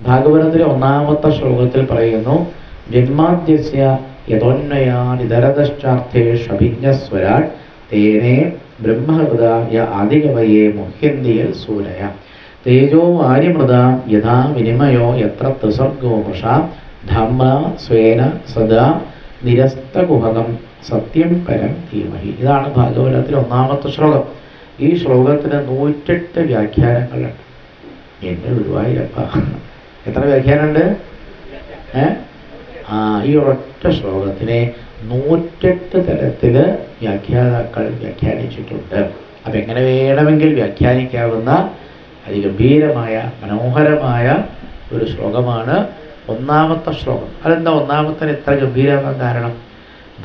ഭാഗവതത്തിലെ ഒന്നാമത്തെ ശ്ലോകത്തിൽ പറയുന്നു ജന്മാദ്യസ്യ യഥോന്മയാനിതരതശ്ചാർത്ഥേഷഭിജ്ഞസ്വരാട് തേനേ ബ്രഹ്മഹൃദായ ആദികവയെ മുഹ്യന്തിയൽ സൂരയ. തേജോ ആര്യമൃത യഥാ വിനിമയോ യത്ര ത്രിസർഗോ മൃഷ ധമ്മ സ്വേന സദാ നിരസ്തകുഹകം സത്യം പരം ധീമഹി. ഇതാണ് ഭാഗവതത്തിലെ ഒന്നാമത്തെ ശ്ലോകം. ഈ ശ്ലോകത്തിന് നൂറ്റെട്ട് വ്യാഖ്യാനങ്ങളുണ്ട്. എന്നെ ഗുരുവായൂരപ്പ എത്ര വ്യാഖ്യാനമുണ്ട് ഏ? ആ ഈ ഒരൊറ്റ ശ്ലോകത്തിനെ നൂറ്റെട്ട് തരത്തിൽ വ്യാഖ്യാതാക്കൾ വ്യാഖ്യാനിച്ചിട്ടുണ്ട്. അപ്പം എങ്ങനെ വേണമെങ്കിൽ വ്യാഖ്യാനിക്കാവുന്ന അതിഗംഭീരമായ മനോഹരമായ ഒരു ശ്ലോകമാണ് ഒന്നാമത്തെ ശ്ലോകം. അതെന്താ ഒന്നാമത്തിന് ഇത്ര ഗംഭീരമാകാൻ കാരണം?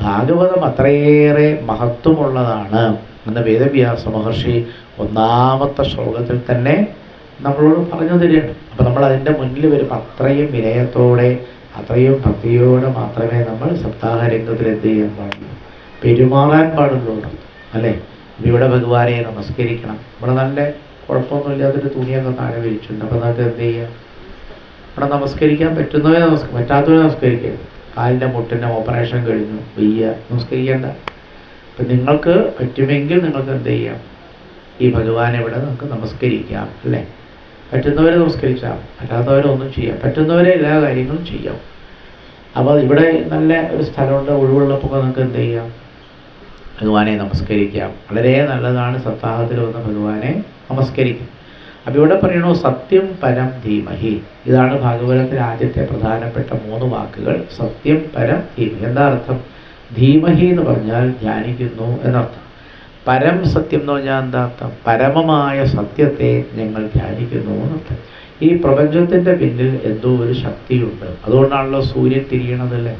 ഭാഗവതം അത്രയേറെ മഹത്വമുള്ളതാണ്. എന്ന വേദവ്യാസ മഹർഷി ഒന്നാമത്തെ ശ്ലോകത്തിൽ തന്നെ നമ്മളോട് പറഞ്ഞു തരികയാണ്. അപ്പം നമ്മൾ അതിന്റെ മുന്നിൽ വരും അത്രയും വിനയത്തോടെ അത്രയും ഭക്തിയോടെ മാത്രമേ നമ്മൾ സപ്താഹരംഗത്തിൽ എന്ത് ചെയ്യാൻ പാടുള്ളൂ പെരുമാറാൻ പാടുള്ളൂ അല്ലേ? ഇവിടെ ഭഗവാനെ നമസ്കരിക്കണം. ഇവിടെ നല്ല കുഴപ്പമൊന്നുമില്ലാത്തൊരു തുണിയൊക്കെ താഴെ വിരിച്ചിട്ടുണ്ട്. അപ്പം നമുക്ക് എന്ത് ചെയ്യാം? ഇവിടെ നമസ്കരിക്കാൻ പറ്റുന്നവരെ നമസ്കരിക്കും പറ്റാത്തവരെ നമസ്കരിക്കരുത്. കാലിന്റെ മുട്ടിന്റെ ഓപ്പറേഷൻ കഴിഞ്ഞു. വയ്യ. നമസ്കരിക്കേണ്ട. അപ്പം നിങ്ങൾക്ക് പറ്റുമെങ്കിൽ നിങ്ങൾക്ക് എന്ത് ചെയ്യാം? ഈ ഭഗവാനെ ഇവിടെ നമുക്ക് നമസ്കരിക്കാം അല്ലേ? പറ്റുന്നവരെ നമസ്കരിച്ചാൽ പറ്റാത്തവരെ ഒന്നും ചെയ്യാം. പറ്റുന്നവരെ എല്ലാ കാര്യങ്ങളും ചെയ്യാം. അപ്പോൾ ഇവിടെ നല്ല ഒരു സ്ഥലമുണ്ട് ഒഴിവുള്ളപ്പോൾ നമുക്ക് എന്ത് ചെയ്യാം? ഭഗവാനെ നമസ്കരിക്കാം. വളരെ നല്ലതാണ് സപ്താഹത്തിൽ വന്ന് ഭഗവാനെ നമസ്കരിക്കും. അപ്പോൾ ഇവിടെ പറയണു സത്യം പരം ധീമഹി. ഇതാണ് ഭാഗവതത്തിൽ ആദ്യത്തെ പ്രധാനപ്പെട്ട മൂന്ന് വാക്കുകൾ. സത്യം പരം ധീമഹി. എന്താ അർത്ഥം? ധീമഹി എന്ന് പറഞ്ഞാൽ ധ്യാനിക്കുന്നു എന്നർത്ഥം. പരം സത്യം എന്ന് പറഞ്ഞാൽ എന്താ അർത്ഥം? പരമമായ സത്യത്തെ ഞങ്ങൾ ധ്യാനിക്കുന്നു എന്നർത്ഥം. ഈ പ്രപഞ്ചത്തിന്റെ പിന്നിൽ എന്തോ ഒരു ശക്തിയുണ്ട്. അതുകൊണ്ടാണല്ലോ സൂര്യൻ തിരിയണതല്ലേ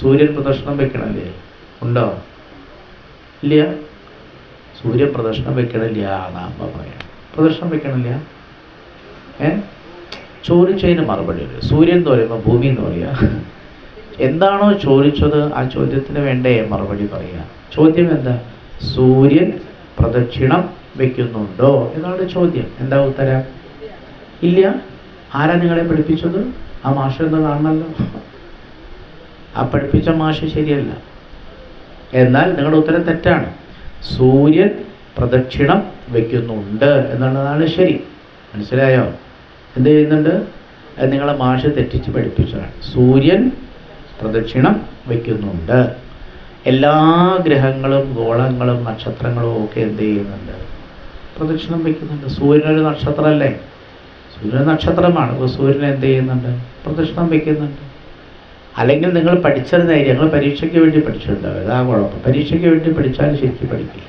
സൂര്യൻ പ്രദർശനം വെക്കണല്ലേ? ഉണ്ടോ? ഇല്ല. സൂര്യൻ പ്രദർശനം വെക്കണില്ല എന്നാകുമ്പ പറയാം പ്രദർശനം വെക്കണില്ല? ഏ? ചോദിച്ചതിന് മറുപടി ഒരു. സൂര്യൻ എന്ന് പറയുമ്പോൾ ഭൂമി എന്ന് പറയുക എന്താണോ ചോദിച്ചത് ആ ചോദ്യത്തിന് വേണ്ടേ മറുപടി പറയുക ചോദ്യം എന്താ? സൂര്യൻ പ്രദക്ഷിണം വെക്കുന്നുണ്ടോ എന്നാണ് ചോദ്യം. എന്താ ഉത്തരം? ഇല്ല. ആരാ നിങ്ങളെ പഠിപ്പിച്ചത്? ആ മാഷ് എന്നതാണല്ലോ ആ പഠിപ്പിച്ച മാഷ ശരിയല്ല. എന്നാൽ നിങ്ങളുടെ ഉത്തരം തെറ്റാണ്. സൂര്യൻ പ്രദക്ഷിണം വെക്കുന്നുണ്ട് എന്നുള്ളതാണ് ശരി. മനസ്സിലായോ? എന്ത് ചെയ്യുന്നുണ്ട്? നിങ്ങളെ മാഷ് തെറ്റിച്ച് പഠിപ്പിച്ചതാണ്. സൂര്യൻ പ്രദക്ഷിണം വെക്കുന്നുണ്ട്. എല്ലാ ഗ്രഹങ്ങളും ഗോളങ്ങളും നക്ഷത്രങ്ങളും ഒക്കെ എന്ത് ചെയ്യുന്നുണ്ട്? പ്രദക്ഷിണം വയ്ക്കുന്നുണ്ട്. സൂര്യനൊരു നക്ഷത്രമല്ലേ? സൂര്യൻ നക്ഷത്രമാണ്. അപ്പോൾ സൂര്യൻ എന്ത് ചെയ്യുന്നുണ്ട്? പ്രദക്ഷിണം വയ്ക്കുന്നുണ്ട്. അല്ലെങ്കിൽ നിങ്ങൾ പഠിച്ചതിനായി ഞങ്ങൾ പരീക്ഷയ്ക്ക് വേണ്ടി പഠിച്ചിട്ടുണ്ടാവും. അതാ കുഴപ്പം. പരീക്ഷയ്ക്ക് വേണ്ടി പഠിച്ചാൽ ശരിക്കും പഠിക്കില്ല.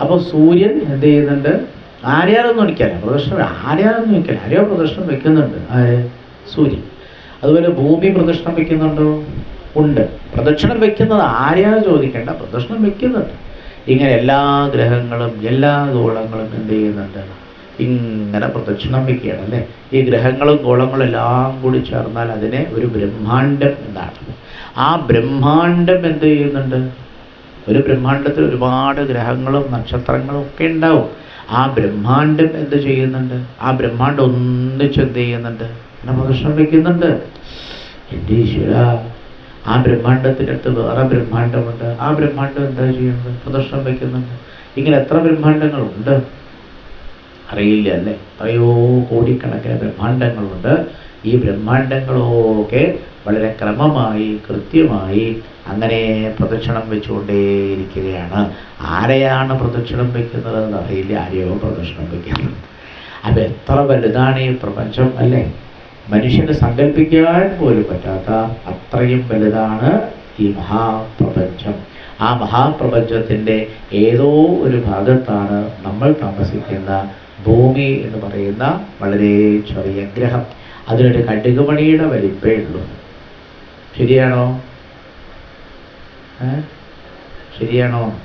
അപ്പോൾ സൂര്യൻ എന്ത് ചെയ്യുന്നുണ്ട്? ആരെയാണെന്ന് എനിക്കല്ല പ്രദർശനം ആരെയാണെന്ന് എനിക്കല്ല ആരെയോ പ്രദർശനം വെക്കുന്നുണ്ട് ആര്? സൂര്യൻ. അതുപോലെ ഭൂമി പ്രദക്ഷിണം വെക്കുന്നുണ്ടോ ഉണ്ട്. പ്രദക്ഷിണം വെക്കുന്നത് ആരെയാണ് ചോദിക്കേണ്ട പ്രദക്ഷിണം വെക്കുന്നുണ്ട്. ഇങ്ങനെ എല്ലാ ഗ്രഹങ്ങളും എല്ലാ ഗോളങ്ങളും എന്ത് ചെയ്യുന്നുണ്ട്? ഇങ്ങനെ പ്രദക്ഷിണം വെക്കുകയാണ് അല്ലേ? ഈ ഗ്രഹങ്ങളും ഗോളങ്ങളും എല്ലാം കൂടി ചേർന്നാൽ അതിനെ ഒരു ബ്രഹ്മാണ്ടം എന്നാണ്. ആ ബ്രഹ്മാണ്ടം എന്ത് ചെയ്യുന്നുണ്ട്? ഒരു ബ്രഹ്മാണ്ടത്തിൽ ഒരുപാട് ഗ്രഹങ്ങളും നക്ഷത്രങ്ങളും ഒക്കെ ഉണ്ടാവും. ആ ബ്രഹ്മാണ്ടം എന്ത് ചെയ്യുന്നുണ്ട്? ആ ബ്രഹ്മാണ്ടം ഒന്നിച്ച് എന്ത് ചെയ്യുന്നുണ്ട്? നമ്മൾ പ്രദക്ഷിണം വെക്കുന്നുണ്ട്. എന്റെ ഈശ്വര ആ ബ്രഹ്മാണ്ടത്തിനടുത്ത് വേറെ ബ്രഹ്മാണ്ടമുണ്ട് ആ ബ്രഹ്മാണ്ടം എന്താ ചെയ്യുന്നത്? പ്രദർശനം വയ്ക്കുന്നുണ്ട് ഇങ്ങനെ എത്ര ബ്രഹ്മാണ്ടങ്ങളുണ്ട് അറിയില്ല അല്ലേ? എത്രയോ കോടിക്കണക്കിന് ബ്രഹ്മാണ്ടങ്ങളുണ്ട് ഈ ബ്രഹ്മാണ്ടങ്ങളൊക്കെ വളരെ ക്രമമായി കൃത്യമായി അങ്ങനെ പ്രദക്ഷിണം വെച്ചുകൊണ്ടേയിരിക്കുകയാണ്. ആരെയാണ് പ്രദക്ഷിണം വെക്കുന്നത് എന്നറിയില്ല. ആരെയോ പ്രദക്ഷിണം വെക്കുന്നത് അപ്പം എത്ര വലുതാണ് ഈ പ്രപഞ്ചം അല്ലേ? മനുഷ്യന് സങ്കല്പിക്കാൻ പോലും പറ്റാത്ത അത്രയും വലുതാണ് ഈ മഹാപ്രപഞ്ചം. ആ മഹാപ്രപഞ്ചത്തിന്റെ ഏതോ ഒരു ഭാഗത്താണ് നമ്മൾ താമസിക്കുന്ന ഭൂമി എന്ന് പറയുന്ന വളരെ ചെറിയ ഗ്രഹം. അതിനൊരു കടുകുമണിയുടെ വലിപ്പേ ഉള്ളൂ. ശരിയാണോ? ശരിയാണോ?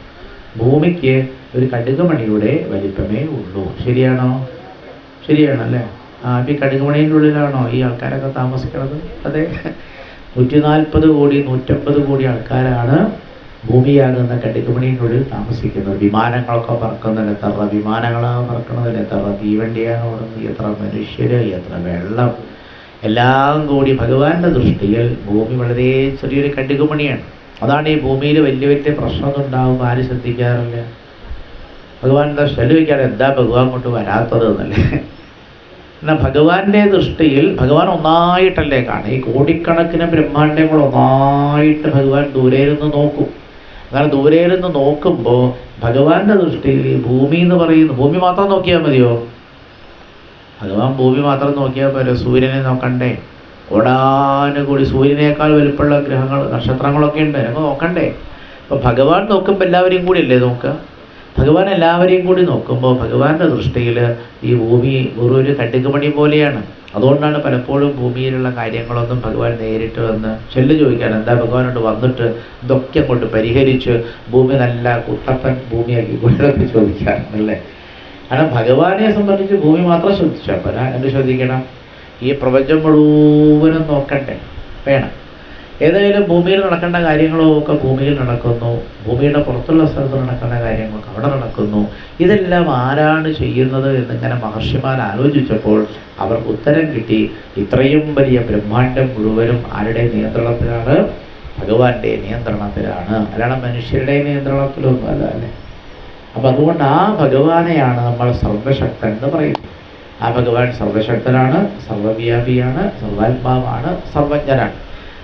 ഭൂമിക്ക് ഒരു കടുകുമണിയുടെ വലിപ്പമേ ഉള്ളൂ. ശരിയാണോ? ശരിയാണല്ലേ? ആ ഇപ്പം ഈ കടുകുമണിയുടെ ഉള്ളിലാണോ ഈ ആൾക്കാരൊക്കെ താമസിക്കുന്നത് അതെ. നൂറ്റി നാൽപ്പത് കോടി നൂറ്റമ്പത് കോടി ആൾക്കാരാണ് ഭൂമിയാകുന്ന കടുകുമണിയുടെ ഉള്ളിൽ താമസിക്കുന്നത്. വിമാനങ്ങളൊക്കെ പറക്കുന്നില്ല എത്ര വിമാനങ്ങളാണ് പറക്കുന്നതിൽ എത്ര തീവണ്ടിയാണ് ഓടുന്നത് എത്ര മനുഷ്യര് എത്ര വെള്ളം. എല്ലാം കൂടി ഭഗവാന്റെ ദൃഷ്ടിയിൽ ഭൂമി വളരെ ചെറിയൊരു കടുകുമണിയാണ്. അതാണ് ഈ ഭൂമിയിൽ വലിയ വലിയ പ്രശ്നമൊന്നും ഉണ്ടാവും ആരും ശ്രദ്ധിക്കാറില്ല. ഭഗവാൻ എന്താ വയ്ക്കാതെ എന്താ ഭഗവാൻ കൊണ്ട് വരാത്തത് എന്നല്ലേ? എന്നാൽ ഭഗവാന്റെ ദൃഷ്ടിയിൽ ഭഗവാൻ ഒന്നായിട്ടല്ലേ കാണും ഈ കോടിക്കണക്കിന് ബ്രഹ്മാണ്ടങ്ങൾ ഒന്നായിട്ട് ഭഗവാൻ ദൂരെ നിന്ന് നോക്കും. അങ്ങനെ ദൂരെ നിന്ന് നോക്കുമ്പോൾ ഭഗവാന്റെ ദൃഷ്ടിയിൽ ഈ ഭൂമി എന്ന് പറയുന്നു ഭൂമി മാത്രം നോക്കിയാൽ മതിയോ? ഭഗവാൻ ഭൂമി മാത്രം നോക്കിയാൽ പോരെ സൂര്യനെ നോക്കണ്ടേ കോടാനുകൂടി സൂര്യനേക്കാൾ വലുപ്പമുള്ള ഗ്രഹങ്ങൾ നക്ഷത്രങ്ങളൊക്കെ ഉണ്ട്. ഞങ്ങൾ നോക്കണ്ടേ. അപ്പോൾ ഭഗവാൻ നോക്കുമ്പോൾ എല്ലാവരെയും കൂടി അല്ലേ നോക്കുക? ഭഗവാൻ എല്ലാവരെയും കൂടി നോക്കുമ്പോൾ ഭഗവാന്റെ ദൃഷ്ടിയിൽ ഈ ഭൂമി ഒരു കട്ടിക്കുമണി പോലെയാണ്. അതുകൊണ്ടാണ് പലപ്പോഴും ഭൂമിയിലുള്ള കാര്യങ്ങളൊന്നും ഭഗവാൻ നേരിട്ട് വന്ന് ചെല്ലു ചോദിക്കാൻ എന്താ ഭഗവാനോട് വന്നിട്ട് ഇതൊക്കെ കൊണ്ട് പരിഹരിച്ച് ഭൂമി നല്ല കുട്ടപ്പൻ ഭൂമിയാക്കി കൊണ്ടൊക്കെ ചോദിക്കാറുണ്ടല്ലേ കാരണം ഭഗവാനെ സംബന്ധിച്ച് ഭൂമി മാത്രം ശ്രദ്ധിച്ചാൽ പോരാ. എന്ത് ശ്രദ്ധിക്കണം? ഈ പ്രപഞ്ചം മുഴുവനും നോക്കണ്ടേ? വേണം. ഏതായാലും ഭൂമിയിൽ നടക്കേണ്ട കാര്യങ്ങളോ ഒക്കെ ഭൂമിയിൽ നടക്കുന്നു. ഭൂമിയുടെ പുറത്തുള്ള സ്ഥലത്ത് നടക്കേണ്ട കാര്യങ്ങളൊക്കെ അവിടെ നടക്കുന്നു. ഇതെല്ലാം ആരാണ് ചെയ്യുന്നത് എന്നിങ്ങനെ മഹർഷിമാർ ആലോചിച്ചപ്പോൾ അവർ ഉത്തരം കിട്ടി. ഇത്രയും വലിയ ബ്രഹ്മാണ്ടം മുഴുവനും ആരുടെ നിയന്ത്രണത്തിലാണ്? ഭഗവാന്റെ നിയന്ത്രണത്തിലാണ്. അല്ലാതെ മനുഷ്യരുടെ നിയന്ത്രണത്തിലൊന്നും അല്ല അല്ലേ അപ്പം അതുകൊണ്ട് ആ ഭഗവാനെയാണ് നമ്മൾ സർവശക്തൻ എന്ന് പറയുന്നത്. ആ ഭഗവാൻ സർവശക്തനാണ് സർവവ്യാപിയാണ് സർവാത്മാവാണ് സർവജ്ഞനാണ്.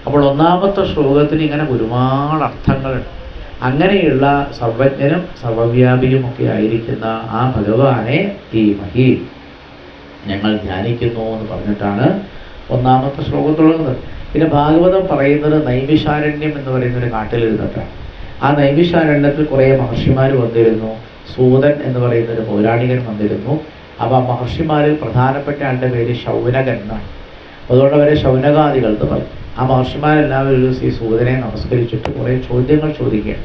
അപ്പോൾ ഒന്നാമത്തെ ശ്ലോകത്തിന് ഇങ്ങനെ ഒരുപാട് അർത്ഥങ്ങളുണ്ട്. അങ്ങനെയുള്ള സർവജ്ഞനും സർവവ്യാപിയും ഒക്കെ ആയിരിക്കുന്ന ആ ഭഗവാനെ ഈ മഹി ഞങ്ങൾ ധ്യാനിക്കുന്നു എന്ന് പറഞ്ഞിട്ടാണ് ഒന്നാമത്തെ ശ്ലോകത്തുള്ളത് പിന്നെ ഭാഗവതം പറയുന്നത് നൈമിഷാരണ്യം എന്ന് പറയുന്ന ഒരു കാട്ടിലിരുന്നിട്ടാണ് ആ നൈമിഷാരണ്യത്തിൽ കുറേ മഹർഷിമാർ വന്നിരുന്നു. സൂതൻ എന്ന് പറയുന്ന ഒരു പൗരാണികൻ വന്നിരുന്നു. അപ്പോൾ മഹർഷിമാരിൽ പ്രധാനപ്പെട്ട ആളുടെ പേര് ശൗനകൻ എന്നാണ്. അതുകൊണ്ട് അവരെ ശൗനകാദികൾ എന്ന് പറയും. ആ മഹർഷിമാരെല്ലാവരും ഒരു ദിവസം ഈ സൂതനെ നമസ്കരിച്ചിട്ട് കുറേ ചോദ്യങ്ങൾ ചോദിക്കുകയാണ്.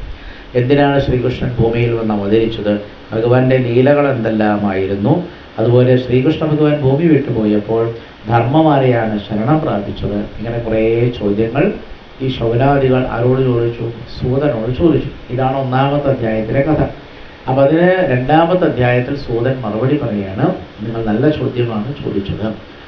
എന്തിനാണ് ശ്രീകൃഷ്ണൻ ഭൂമിയിൽ വന്ന് അവതരിച്ചത്? ഭഗവാന്റെ ലീലകൾ എന്തെല്ലാമായിരുന്നു? അതുപോലെ ശ്രീകൃഷ്ണ ഭഗവാൻ ഭൂമി വിട്ടുപോയപ്പോൾ ധർമ്മമാരെയാണ് ശരണം പ്രാപിച്ചത്? ഇങ്ങനെ കുറേ ചോദ്യങ്ങൾ ഈ ശൗനാദികൾ ആരോട് ചോദിച്ചു? സൂതനോട് ചോദിച്ചു. ഇതാണ് ഒന്നാമത്തെ അധ്യായത്തിലെ കഥ. അപ്പം അതിന് രണ്ടാമത്തെ അധ്യായത്തിൽ സൂതൻ മറുപടി പറയുകയാണ്. നിങ്ങൾ നല്ല ചോദ്യമാണ് ചോദിച്ചത്.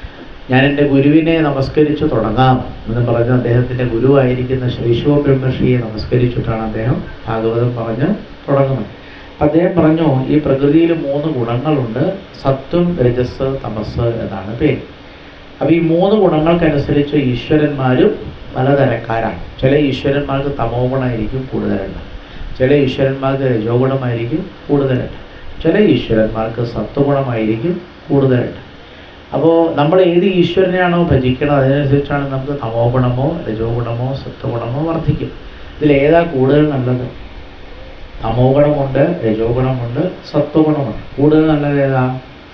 ഞാൻ എന്റെ ഗുരുവിനെ നമസ്കരിച്ചു തുടങ്ങാം എന്ന് പറഞ്ഞ് അദ്ദേഹത്തിന്റെ ഗുരുവായിരിക്കുന്ന ശ്രീശിവ ബ്രഹ്മശ്രീയെ നമസ്കരിച്ചിട്ടാണ് അദ്ദേഹം ഭാഗവതം പറഞ്ഞ് തുടങ്ങുന്നത്. അപ്പം അദ്ദേഹം പറഞ്ഞു ഈ പ്രകൃതിയിൽ മൂന്ന് ഗുണങ്ങളുണ്ട് സത്വം രജസ് തമസ് എന്നാണ് പേര്. അപ്പം ഈ മൂന്ന് ഗുണങ്ങൾക്കനുസരിച്ച് ഈശ്വരന്മാരും പലതരക്കാരാണ്. ചില ഈശ്വരന്മാർക്ക് തമോ ഗുണമായിരിക്കും കൂടുതലുണ്ട് ചില ഈശ്വരന്മാർക്ക് രജോ ഗുണമായിരിക്കും കൂടുതലുണ്ട് ചില ഈശ്വരന്മാർക്ക് സത്വഗുണമായിരിക്കും കൂടുതലുണ്ട് അപ്പോൾ നമ്മൾ ഏത് ഈശ്വരനെയാണോ ഭജിക്കണം അതിനനുസരിച്ചാണ് നമുക്ക് തമോ ഗുണമോ രജോ ഗുണമോ സത്വഗുണമോ വർദ്ധിക്കും. ഇതിലേതാ കൂടുതൽ നല്ലത്? തമോ ഗുണമുണ്ട് രജോ ഗുണമുണ്ട് സത്വഗുണമുണ്ട്. കൂടുതൽ നല്ലത് ഏതാ?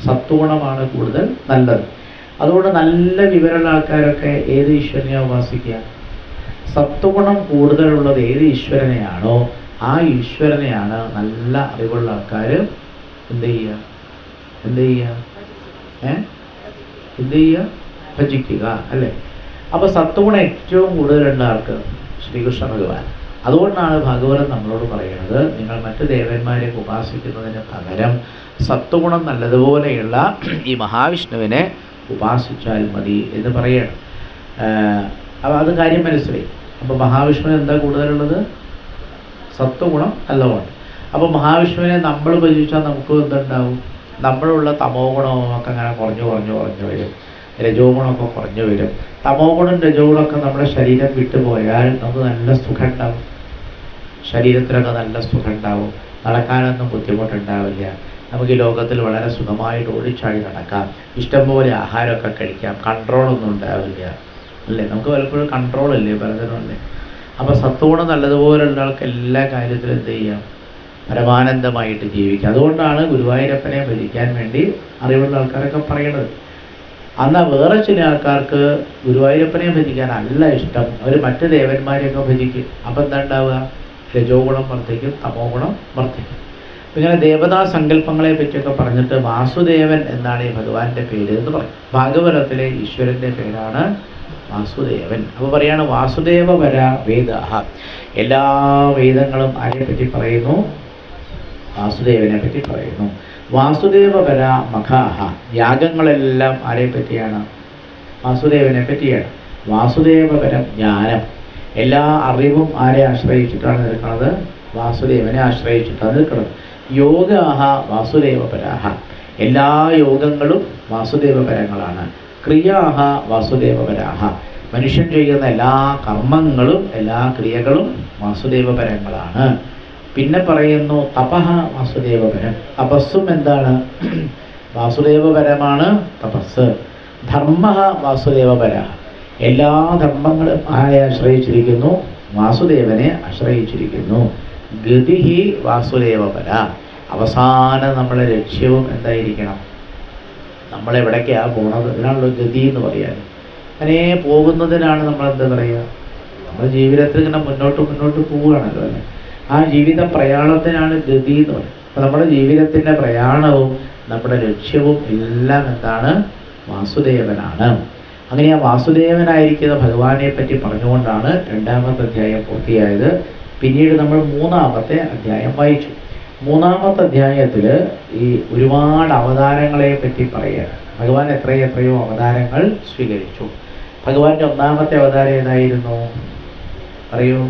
സത്വഗുണമാണ് കൂടുതൽ നല്ലത്. അതുകൊണ്ട് നല്ല വിവരമുള്ള ആൾക്കാരൊക്കെ ഏത് ഈശ്വരനെയാണ് ഉപാസിക്കുക? സത്വഗുണം കൂടുതലുള്ളത് ഏത് ഈശ്വരനെയാണോ ആ ഈശ്വരനെയാണ് നല്ല അറിവുള്ള ആൾക്കാർ എന്ത് ചെയ്യുക? എന്ത് ചെയ്യുക? ഏ? എന്ത് ചെയ്യുക ഭജിക്കുക അല്ലേ? അപ്പോൾ സത്വഗുണം ഏറ്റവും കൂടുതൽ കൂടുതലുള്ള ആൾക്ക് ശ്രീകൃഷ്ണ ഭഗവാൻ. അതുകൊണ്ടാണ് ഭാഗവതം നമ്മളോട് പറയുന്നത് നിങ്ങൾ മറ്റ് ദേവന്മാരെ ഉപാസിക്കുന്നതിന് പകരം സത്വഗുണം നല്ലതുപോലെയുള്ള ഈ മഹാവിഷ്ണുവിനെ ഉപാസിച്ചാൽ മതി എന്ന് പറയണം. അപ്പോൾ അത് കാര്യം മനസ്സിലായി. അപ്പോൾ മഹാവിഷ്ണു എന്താ കൂടുതലുള്ളത്? സത്വഗുണം നല്ലതാണ് അപ്പോൾ മഹാവിഷ്ണുവിനെ നമ്മൾ ഭജിച്ചാൽ നമുക്ക് എന്തുണ്ടാവും? നമ്മളുള്ള തമോ ഗുണമൊക്കെ അങ്ങനെ കുറഞ്ഞു കുറഞ്ഞു കുറഞ്ഞു വരും. രജോ ഗുണമൊക്കെ കുറഞ്ഞു വരും. തമോ ഗുണം രജോ ഗുണമൊക്കെ നമ്മുടെ ശരീരം വിട്ടുപോയാൽ നമുക്ക് നല്ല സുഖം ഉണ്ടാവും ശരീരത്തിലൊക്കെ നല്ല സുഖം ഉണ്ടാവും നടക്കാനൊന്നും ബുദ്ധിമുട്ടുണ്ടാവില്ല. നമുക്ക് ഈ ലോകത്തിൽ വളരെ സുഖമായിട്ട് ഓടിച്ചാടി നടക്കാം. ഇഷ്ടംപോലെ ആഹാരമൊക്കെ കഴിക്കാം. കൺട്രോളൊന്നും ഉണ്ടാവില്ല. അല്ലേ? നമുക്ക് പലപ്പോഴും കൺട്രോൾ ഇല്ലേ പലതരം അല്ലേ അപ്പോൾ സത്വഗുണം നല്ലതുപോലുള്ള ആൾക്ക് എല്ലാ കാര്യത്തിലും എന്ത് ചെയ്യാം? പരമാനന്ദമായിട്ട് ജീവിക്കുക. അതുകൊണ്ടാണ് ഗുരുവായൂരപ്പനെ ഭജിക്കാൻ വേണ്ടി അറിവുള്ള ആൾക്കാരൊക്കെ പറയുന്നത്. എന്നാൽ വേറെ ചില ആൾക്കാർക്ക് ഗുരുവായൂരപ്പനെ ഭജിക്കാൻ അല്ല ഇഷ്ടം. അവർ മറ്റ് ദേവന്മാരെയൊക്കെ ഭജിക്കും. അപ്പം എന്താ ഉണ്ടാവുക? രജോ ഗുണം വർദ്ധിക്കും തമോ ഗുണം വർദ്ധിക്കും ഇങ്ങനെ ദേവതാ സങ്കല്പങ്ങളെ പറ്റിയൊക്കെ പറഞ്ഞിട്ട് വാസുദേവൻ എന്നാണ് ഈ ഭഗവാന്റെ പേര് എന്ന് പറയും. ഭാഗവതത്തിലെ ഈശ്വരന്റെ പേരാണ് വാസുദേവൻ. അപ്പോൾ പറയാണ് വാസുദേവ വര വേദ എല്ലാ വേദങ്ങളും ആരെ പറ്റി പറയുന്നു? വാസുദേവനെ പറ്റി പറയുന്നു. വാസുദേവ വര മഖാഹ യാഗങ്ങളെല്ലാം ആരെ പറ്റിയാണ്? വാസുദേവനെ പറ്റിയാണ്. വാസുദേവപരം ജ്ഞാനം. എല്ലാ അറിവും ആരെ ആശ്രയിച്ചിട്ടാണ് നിൽക്കുന്നത്? വാസുദേവനെ ആശ്രയിച്ചിട്ടാണ് നിൽക്കുന്നത്. യോഗാഹ വാസുദേവപരാഹ. എല്ലാ യോഗങ്ങളും വാസുദേവപരങ്ങളാണ്. ക്രിയാഹ വാസുദേവപരാഹ. മനുഷ്യൻ ചെയ്യുന്ന എല്ലാ കർമ്മങ്ങളും എല്ലാ ക്രിയകളും വാസുദേവപരങ്ങളാണ്. പിന്നെ പറയുന്നു തപഹ വാസുദേവപരം. തപസ്സും എന്താണ്? വാസുദേവപരമാണ് തപസ് ധർമ്മ വാസുദേവപര. എല്ലാ ധർമ്മങ്ങളും ആരെ ആശ്രയിച്ചിരിക്കുന്നു? വാസുദേവനെ ആശ്രയിച്ചിരിക്കുന്നു. ഗതി വാസുദേവപര. അവസാന നമ്മളെ ലക്ഷ്യവും എന്തായിരിക്കണം? നമ്മൾ എവിടേക്കാണ് പോണത്? ഇതിനാണല്ലോ ഗതി എന്ന് പറയാൻ. അങ്ങനെ പോകുന്നതിനാണ് നമ്മൾ എന്താ പറയുക? നമ്മുടെ ജീവിതത്തിൽ ഇങ്ങനെ മുന്നോട്ട് മുന്നോട്ട് പോവുകയാണല്ലോ അല്ലേ? ആ ജീവിത പ്രയാണത്തിനാണ് ഗതി എന്ന് പറയുന്നത്. നമ്മുടെ ജീവിതത്തിന്റെ പ്രയാണവും നമ്മുടെ ലക്ഷ്യവും എല്ലാം എന്താണ്? വാസുദേവനാണ്. അങ്ങനെ ആ വാസുദേവനായിരിക്കുന്ന ഭഗവാനെ പറ്റി പറഞ്ഞുകൊണ്ടാണ് രണ്ടാമത്തെ അധ്യായം പൂർത്തിയായത്. പിന്നീട് നമ്മൾ മൂന്നാമത്തെ അധ്യായം വായിച്ചു. മൂന്നാമത്തെ അധ്യായത്തിൽ ഈ ഒരുപാട് അവതാരങ്ങളെ പറ്റി പറയുകയാണ്. ഭഗവാൻ എത്രയോ എത്രയോ അവതാരങ്ങൾ സ്വീകരിച്ചു. ഭഗവാന്റെ ഒന്നാമത്തെ അവതാരം ഏതായിരുന്നു? പറയൂ.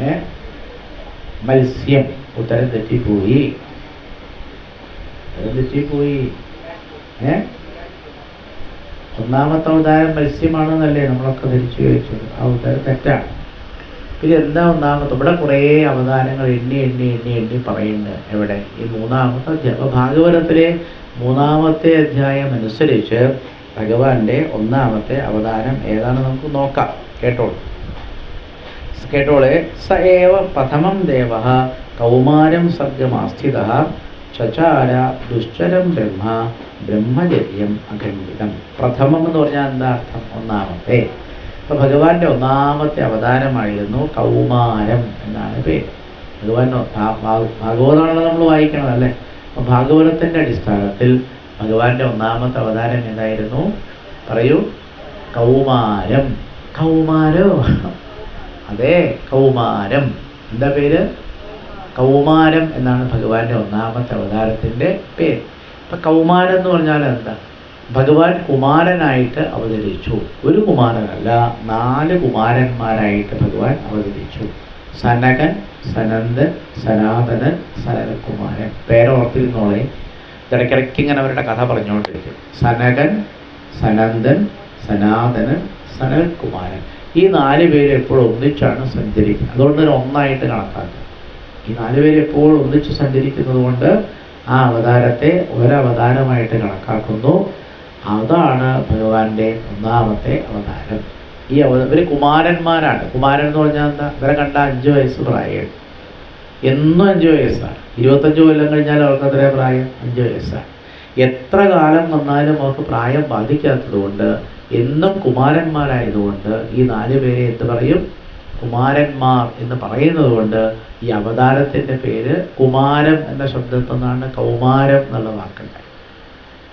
ഏ? മത്സ്യം. ഉത്തരം തെറ്റിപ്പോയി. ഉത്തരം തെറ്റിപ്പോയി. ഏ? ഒന്നാമത്തെ അവതാരം മത്സ്യമാണെന്നല്ലേ നമ്മളൊക്കെ ധരിച്ചു ചോദിച്ചത്. ആ ഉത്തരം തെറ്റാണ്. പിന്നെ എന്താ ഒന്നാമത്തെ? ഇവിടെ കുറേ അവതാരങ്ങൾ എണ്ണി എണ്ണി എണ്ണി എണ്ണി പറയുന്നുണ്ട് എവിടെ ഈ മൂന്നാമത്തെ അധ്യായം. അപ്പോൾ ഭാഗവതത്തിലെ മൂന്നാമത്തെ അധ്യായം അനുസരിച്ച് ഭഗവാന്റെ ഒന്നാമത്തെ അവതാരം ഏതാണ്? നമുക്ക് നോക്കാം. കേട്ടോളൂ. കേട്ടോളെ. സ ഏവ പ്രഥമം ദേവ. കൗമാരം സർഗമാസ്ഥിത. ചചാര ദുശ്ചരം ബ്രഹ്മ. ബ്രഹ്മചര്യം അഖണ്ഡിതം. പ്രഥമം എന്ന് പറഞ്ഞാൽ എന്താ അർത്ഥം? ഒന്നാമത്തെ. അപ്പൊ ഭഗവാന്റെ ഒന്നാമത്തെ അവതാരമായിരുന്നു കൗമാരം എന്നാണ് പേര്. ഭഗവാന്റെ ഭാഗവതമാണല്ലോ നമ്മൾ വായിക്കണം അല്ലേ? അപ്പൊ ഭാഗവതത്തിന്റെ അടിസ്ഥാനത്തിൽ ഭഗവാന്റെ ഒന്നാമത്തെ അവതാരം ഏതായിരുന്നു? പറയൂ. കൗമാരം. കൗമാരോ? അതെ കൗമാരം. എന്താ പേര്? കൗമാരം എന്നാണ് ഭഗവാന്റെ ഒന്നാമത്തെ അവതാരത്തിന്റെ പേര്. അപ്പൊ കൗമാരം എന്ന് പറഞ്ഞാൽ എന്താ? ഭഗവാൻ കുമാരനായിട്ട് അവതരിച്ചു. ഒരു കുമാരനല്ല നാല് കുമാരന്മാരായിട്ട് ഭഗവാൻ അവതരിച്ചു. സനകൻ സനന്ദൻ സനാതനൻ സനകുമാരൻ പേരോർത്തിരുന്നോളെ. ഇടയ്ക്കിടയ്ക്ക് ഇങ്ങനെ അവരുടെ കഥ പറഞ്ഞുകൊണ്ടിരിക്കും. സനകൻ സനന്ദൻ സനാതനൻ സനൽകുമാരൻ. ഈ നാല് പേര് എപ്പോഴും ഒന്നിച്ചാണ് സഞ്ചരിക്കുന്നത്. അതുകൊണ്ട് തന്നെ ഒന്നായിട്ട് കണക്കാക്കുക ഈ നാല് പേര് എപ്പോഴും ഒന്നിച്ച് സഞ്ചരിക്കുന്നത് കൊണ്ട് ആ അവതാരത്തെ ഒരവതാരമായിട്ട് കണക്കാക്കുന്നു. അതാണ് ഭഗവാന്റെ ഒന്നാമത്തെ അവതാരം. ഈ അവ ഇവർ കുമാരന്മാരാണ്. കുമാരൻ എന്ന് പറഞ്ഞാൽ എന്താ? ഇവരെ കണ്ട അഞ്ച് വയസ്സ് പ്രായം എന്നും അഞ്ച് വയസ്സാണ്. ഇരുപത്തഞ്ച് കൊല്ലം കഴിഞ്ഞാൽ അവർക്ക് അത്രേ പ്രായം? അഞ്ച് വയസ്സാണ്. എത്ര കാലം വന്നാലും അവർക്ക് പ്രായം ബാധിക്കാത്തത് കൊണ്ട് എന്നും കുമാരന്മാരായതുകൊണ്ട് ഈ നാല് പേരെ എന്ത് പറയും? കുമാരന്മാർ എന്ന് പറയുന്നത് കൊണ്ട് ഈ അവതാരത്തിന്റെ പേര് കുമാരം എന്ന ശബ്ദത്തിൽ നിന്നാണ് കൗമാരം എന്നുള്ള വാക്കുണ്ടായത്.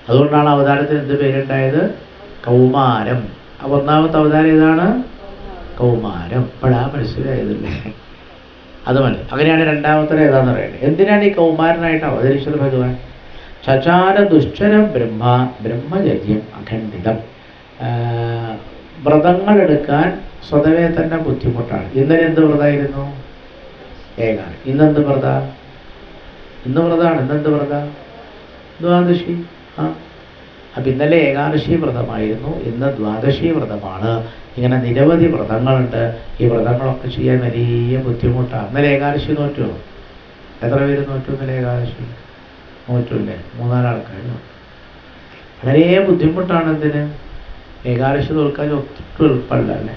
അതുകൊണ്ടാണ് അവതാരത്തിന് എന്ത് പേരുണ്ടായത്? കൗമാരം. അപ്പൊ ഒന്നാമത്തെ അവതാരം ഏതാണ്? കൗമാരം. ഇപ്പോഴാ മനസ്സിലായതല്ലേ? അത് മതി അങ്ങനെയാണ് രണ്ടാമത്തെ ഏതാന്ന് പറയുന്നത്. എന്തിനാണ് ഈ കൗമാരനായിട്ട് അവതരിച്ചത് ഭഗവാൻ? ചചാര ദുശ്ചരം ബ്രഹ്മ ബ്രഹ്മചര്യം അഖണ്ഡിതം. വ്രതങ്ങൾ എടുക്കാൻ സ്വതവേ തന്നെ ബുദ്ധിമുട്ടാണ്. ഇന്നലെ എന്ത് വ്രതമായിരുന്നു? ഏകാണ്. ഇന്നെന്ത് വ്രത? ഇന്ന് വ്രതമാണ്. ഇന്നെന്ത് വ്രത? ദ്വാദശി. ആ. അപ്പം ഇന്നലെ ഏകാദശി വ്രതമായിരുന്നു. ഇന്ന് ദ്വാദശി വ്രതമാണ്. ഇങ്ങനെ നിരവധി വ്രതങ്ങളുണ്ട്. ഈ വ്രതങ്ങളൊക്കെ ചെയ്യാൻ വലിയ ബുദ്ധിമുട്ടാണ്. ഇന്നലെ ഏകാദശി നോറ്റു? എത്ര പേര് നോറ്റു ഇന്നലെ ഏകാദശി? നോറ്റു അല്ലേ? മൂന്നാലാൾക്കാർ വളരെ ബുദ്ധിമുട്ടാണ് എന്തിന്? ഏകാദശി തോൽക്കാൻ ഒട്ടും എളുപ്പമല്ല അല്ലേ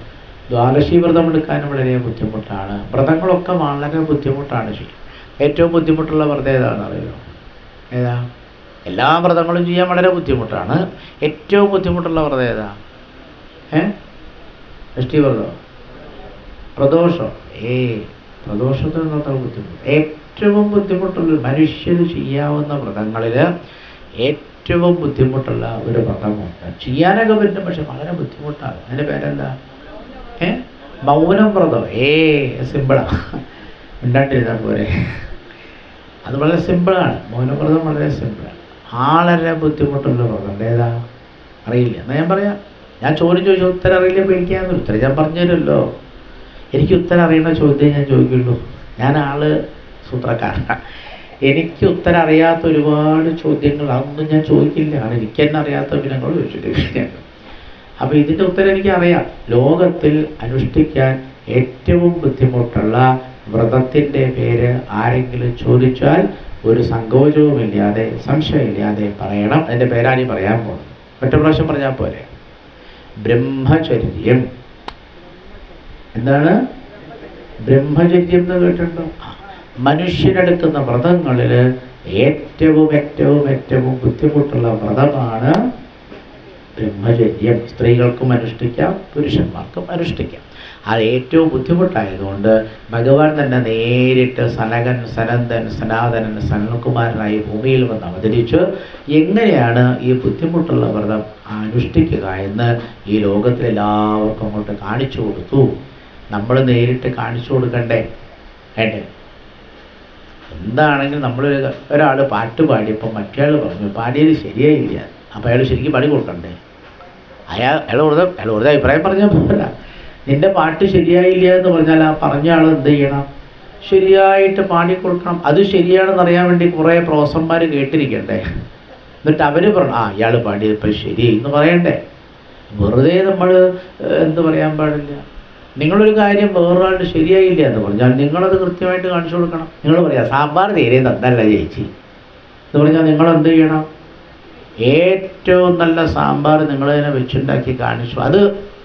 ദ്വാദശി വ്രതം എടുക്കാനും വളരെ ബുദ്ധിമുട്ടാണ്. വ്രതങ്ങളൊക്കെ വളരെ ബുദ്ധിമുട്ടാണ് ഏറ്റവും ബുദ്ധിമുട്ടുള്ള വ്രതം ഏതാണെന്ന് അറിയോ? ഏതാ? എല്ലാ വ്രതങ്ങളും ചെയ്യാൻ വളരെ ബുദ്ധിമുട്ടാണ്. ഏറ്റവും ബുദ്ധിമുട്ടുള്ള വ്രതം ഏതാ? ഏ? ഷഷ്ടി വ്രതം പ്രദോഷം. ഏ പ്രദോഷത്തിന് നിന്നത്ര ബുദ്ധിമുട്ട്. ഏറ്റവും ബുദ്ധിമുട്ടുള്ള മനുഷ്യന് ചെയ്യാവുന്ന വ്രതങ്ങളിൽ ഏറ്റവും ബുദ്ധിമുട്ടുള്ള ഒരു വ്രതമുണ്ട് ചെയ്യാനൊക്കെ പറ്റും പക്ഷെ വളരെ ബുദ്ധിമുട്ടാണ്. അതിന്റെ പേരെന്താ? ഏ? മൗനം വ്രതം. ഏ സിമ്പിളാണ് ഉണ്ടാട്ടിരുന്ന പോരെ. അത് വളരെ സിമ്പിളാണ് മൗനവ്രതം വളരെ സിമ്പിളാണ് വളരെ ബുദ്ധിമുട്ടുള്ള വ്രതം? ഏതാ? അറിയില്ല. എന്നാ ഞാൻ പറയാം? ഞാൻ ചോദ്യം ചോദിച്ചു ഉത്തരം അറിയില്ല പേടിക്കാന്ന് ഉത്തരം ഞാൻ പറഞ്ഞുതരുമല്ലോ. എനിക്ക് ഉത്തരം അറിയുന്ന ചോദ്യം ഞാൻ ചോദിക്കുള്ളൂ. ഞാൻ ആൾ സൂത്രക്കാരനാണ് എനിക്ക് ഉത്തരം അറിയാത്ത ഒരുപാട് ചോദ്യങ്ങൾ അതൊന്നും ഞാൻ ചോദിക്കില്ല. ആണ് എനിക്ക് തന്നെ അറിയാത്ത വിനങ്ങൾ ചോദിച്ചിട്ട് അപ്പോൾ ഇതിന്റെ ഉത്തരം എനിക്ക് അറിയാം ലോകത്തിൽ അനുഷ്ഠിക്കാൻ ഏറ്റവും ബുദ്ധിമുട്ടുള്ള വ്രതത്തിന്റെ പേര് ആരെങ്കിലും ചോദിച്ചാൽ ഒരു സങ്കോചവുമില്ലാതെ സംശയമില്ലാതെ പറയണം. അതിന്റെ പേരാണ് പറയാൻ പോകുന്നത്. ഒറ്റ പ്രാവശ്യം പറഞ്ഞാൽ പോലെ ബ്രഹ്മചര്യം. എന്താണ്? ബ്രഹ്മചര്യം എന്ന് കേട്ടിട്ടുണ്ടോ? മനുഷ്യരെടുക്കുന്ന വ്രതങ്ങളിൽ ഏറ്റവും ഏറ്റവും ഏറ്റവും ബുദ്ധിമുട്ടുള്ള വ്രതമാണ് ബ്രഹ്മചര്യം. സ്ത്രീകൾക്കും അനുഷ്ഠിക്കാം പുരുഷന്മാർക്കും അനുഷ്ഠിക്കാം. അത് ഏറ്റവും ബുദ്ധിമുട്ടായതുകൊണ്ട് ഭഗവാൻ തന്നെ നേരിട്ട് സനകൻ സനന്ദൻ സനാതനൻ സനൽകുമാരനായി ഭൂമിയിൽ വന്ന് അവതരിച്ച് എങ്ങനെയാണ് ഈ ബുദ്ധിമുട്ടുള്ള വ്രതം അനുഷ്ഠിക്കുക എന്ന് ഈ ലോകത്തിലെല്ലാവർക്കും അങ്ങോട്ട് കാണിച്ചു കൊടുത്തു. നമ്മൾ നേരിട്ട് കാണിച്ചു കൊടുക്കണ്ടേ? വേണ്ടേ? എന്താണെങ്കിലും നമ്മൾ ഒരാൾ പാട്ട് പാടിയപ്പോൾ മറ്റേയാൾ പറഞ്ഞു പാടിയത് ശരിയായില്ല. അപ്പോൾ അയാൾ ശരിക്കും പാടി കൊടുക്കണ്ടേ? അയാൾ അയാൾ വെറുതെ അയാൾ വെറുതെ അഭിപ്രായം പറഞ്ഞാൽ പോരാ. നിന്റെ പാട്ട് ശരിയായില്ല എന്ന് പറഞ്ഞാൽ ആ പറഞ്ഞ ആൾ എന്ത് ചെയ്യണം? ശരിയായിട്ട് പാടിക്കൊടുക്കണം അത് ശരിയാണെന്ന് അറിയാൻ വേണ്ടി കുറേ പ്രൊഫസർമാർ കേട്ടിരിക്കണ്ടേ? എന്നിട്ട് അവർ പറഞ്ഞു ആ ഇയാൾ പാടിയപ്പോൾ ശരി എന്ന് പറയണ്ടേ? വെറുതെ നമ്മൾ എന്ത് പറയാൻ പാടില്ല. നിങ്ങളൊരു കാര്യം വേറൊരാളുടെ ശരിയായില്ല എന്ന് പറഞ്ഞാൽ നിങ്ങളത് കൃത്യമായിട്ട് കാണിച്ചു കൊടുക്കണം. നിങ്ങൾ പറയാം സാമ്പാർ തീരെ തന്നല്ല ചേച്ചി. എന്ന് പറഞ്ഞാൽ നിങ്ങൾ എന്ത് ചെയ്യണം? ഏറ്റവും നല്ല സാമ്പാർ നിങ്ങൾ തന്നെ വെച്ചുണ്ടാക്കി കാണിച്ചു. അത്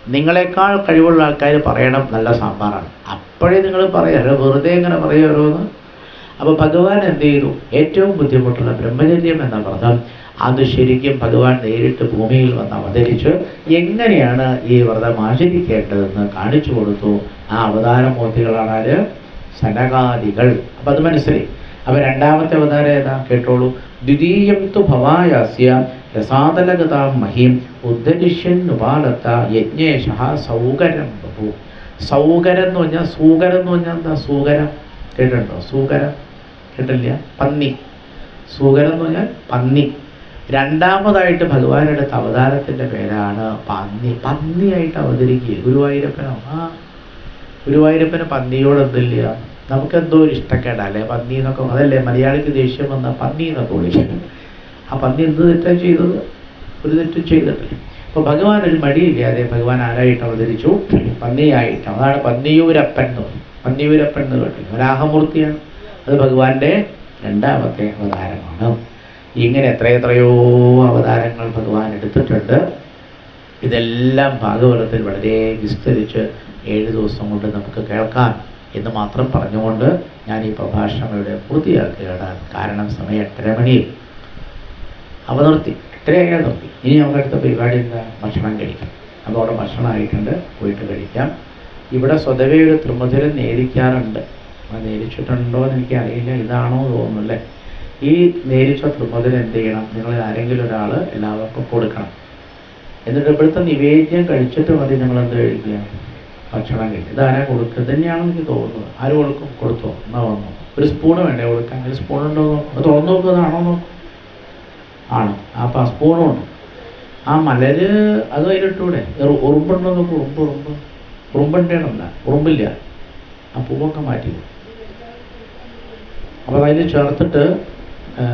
നിങ്ങളെക്കാൾ കഴിവുള്ള ആൾക്കാർ പറയണം നല്ല സാമ്പാറാണ്. അപ്പോഴേ നിങ്ങൾ പറയാം വെറുതെ ഇങ്ങനെ പറയുമോന്ന് അപ്പോൾ ഭഗവാൻ എന്ത് ചെയ്തു? ഏറ്റവും ബുദ്ധിമുട്ടുള്ള ബ്രഹ്മചര്യം എന്ന വ്രതം അത് ശരിക്കും ഭഗവാൻ നേരിട്ട് ഭൂമിയിൽ വന്ന് അവതരിച്ച് എങ്ങനെയാണ് ഈ വ്രതം ആചരിക്കേണ്ടതെന്ന് കാണിച്ചു കൊടുത്തു. ആ അവതാരമൂർത്തികളാണ് ആര് സനകാദികൾ. അപ്പം അത് മനസ്സിലായി. അപ്പം രണ്ടാമത്തെ അവതാരം ഏതാ? കേട്ടോളൂ. ദ്വിതീയം തു ഭവായാസ്യ രസാതലഗതാം മഹീം ഉപാലത്ത യജ്ഞേശ സൗകരം ബഹു സൗകരം എന്ന് പറഞ്ഞാൽ സൂകരം എന്ന് പറഞ്ഞാൽ എന്താ? സൂകരം. കേട്ടിട്ടുണ്ടോ? സൂകരം. കേട്ടില്ല പന്നി. സൂകരം എന്ന് പറഞ്ഞാൽ പന്നി. രണ്ടാമതായിട്ട് ഭഗവാൻ എടുത്ത അവതാരത്തിന്റെ പേരാണ് പന്നി. പന്നിയായിട്ട് അവതരിക്കുക. ഗുരുവായൂരപ്പനോ? ആ. ഗുരുവായൂരപ്പന് പന്നിയോട് എന്തില്ല നമുക്കെന്തോ ഒരു ഇഷ്ടക്കേടല്ലേ? പന്നി എന്നൊക്കെ അതല്ലേ മലയാളിക്ക് ദേഷ്യം വന്ന പന്നി എന്നൊക്കെ വിളിക്കുന്നത് ആ പന്നി എന്ത് തെറ്റാ ചെയ്തത്? ഒരു തെറ്റും ചെയ്തിട്ടില്ല. അപ്പോൾ ഭഗവാൻ ഒരു മടിയില്ലാതെ ഭഗവാൻ ആരായിട്ട് അവതരിച്ചു? പന്നിയായിട്ട്. അതാണ് പന്നിയൂരപ്പൻ എന്ന് പന്നിയൂരപ്പൻ എന്ന് കേട്ടില്ല വരാഹമൂർത്തിയാണ് അത് ഭഗവാന്റെ രണ്ടാമത്തെ അവതാരമാണ്. ഇങ്ങനെ എത്രയെത്രയോ അവതാരങ്ങൾ ഭഗവാൻ എടുത്തിട്ടുണ്ട്. ഇതെല്ലാം ഭാഗവതത്തിൽ വളരെ വിസ്തരിച്ച് ഏഴ് ദിവസം കൊണ്ട് നമുക്ക് കേൾക്കാം എന്ന് മാത്രം പറഞ്ഞുകൊണ്ട് ഞാൻ ഈ പ്രഭാഷണം ഇവിടെ പൂർത്തിയാക്കുകയാണ്. കാരണം സമയം എട്ടര മണിയിൽ. അവ നിർത്തി എട്ടരയായി നിർത്തി. ഇനി നമുക്ക് അടുത്ത പരിപാടി എന്താ? ഭക്ഷണം കഴിക്കാം. അപ്പോൾ അവിടെ ഭക്ഷണമായിട്ടുണ്ട് പോയിട്ട് കഴിക്കാം. ഇവിടെ സ്വതവേ ഒരു ത്രിമധുരം നേരിക്കാറുണ്ട്. അത് നേരിച്ചിട്ടുണ്ടോ എന്ന് എനിക്ക് അറിയില്ല ഇതാണോ തോന്നുന്നു അല്ലേ ഈ നേരിച്ച ത്രിമധുരം എന്ത് ചെയ്യണം? നിങ്ങൾ ആരെങ്കിലും ഒരാൾ എല്ലാവർക്കും കൊടുക്കണം. എന്നിട്ട് ഇവിടുത്തെ നിവേദ്യം കഴിച്ചിട്ട് മതി നിങ്ങൾ എന്ത് കഴിക്കുക? ഭക്ഷണം കഴിക്കുക. ഇതാരാ കൊടുക്കുക? തന്നെയാണ് എനിക്ക് തോന്നുന്നത്. ആര് കൊടുക്കും? കൊടുത്തോ. എന്നാ വന്നു ഒരു സ്പൂണ് വേണ്ടേ കൊടുക്കാൻ? ഒരു സ്പൂൺ ഉണ്ടോ അത് തുറന്നു നോക്കുന്നതാണോ നോക്കും. ആണ്. അപ്പം ആ സ്പൂണും ഉണ്ട്. ആ മലര് അത് അതിലിട്ടൂടെ. ഉറു- ഉറുമ്പുണ്ടോ നോക്കും. ഉറുമ്പ് ഉറുമ്പ്. ഉറുമ്പുണ്ടേണല്ല ഉറുമ്പില്ല. ആ പൂവൊക്കെ മാറ്റി. അപ്പോൾ അതിൽ ചേർത്തിട്ട് ആ,